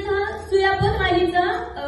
सुयापोत वालीचं